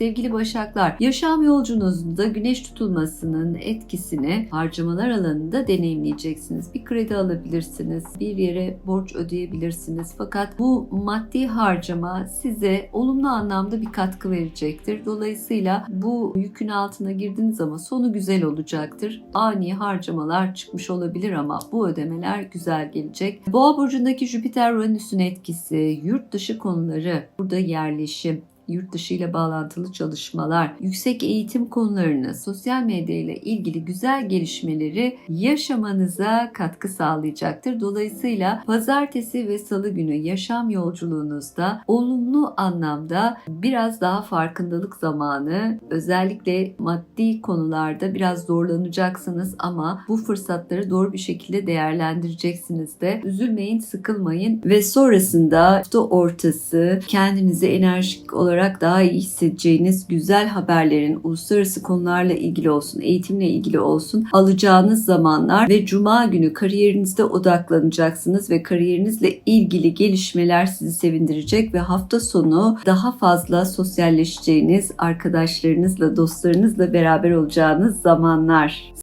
Sevgili Başaklar, yaşam yolculuğunuzda güneş tutulmasının etkisini harcamalar alanında deneyimleyeceksiniz. Bir kredi alabilirsiniz, bir yere borç ödeyebilirsiniz. Fakat bu maddi harcama size olumlu anlamda bir katkı verecektir. Dolayısıyla bu yükün altına girdiğiniz zaman sonu güzel olacaktır. Ani harcamalar çıkmış olabilir ama bu ödemeler güzel gelecek. Boğa burcundaki Jüpiter-Uranüs'ün etkisi, yurt dışı konuları, burada yerleşim, yurt dışı ile bağlantılı çalışmalar, yüksek eğitim konularını, sosyal medya ile ilgili güzel gelişmeleri yaşamanıza katkı sağlayacaktır. Dolayısıyla pazartesi ve salı günü yaşam yolculuğunuzda olumlu anlamda biraz daha farkındalık zamanı, özellikle maddi konularda biraz zorlanacaksınız ama bu fırsatları doğru bir şekilde değerlendireceksiniz de. Üzülmeyin, sıkılmayın ve sonrasında hafta ortası kendinizi enerjik olarak daha iyi hissedeceğiniz güzel haberlerin uluslararası konularla ilgili olsun, eğitimle ilgili olsun alacağınız zamanlar ve cuma günü kariyerinizde odaklanacaksınız ve kariyerinizle ilgili gelişmeler sizi sevindirecek ve hafta sonu daha fazla sosyalleşeceğiniz arkadaşlarınızla, dostlarınızla beraber olacağınız zamanlar.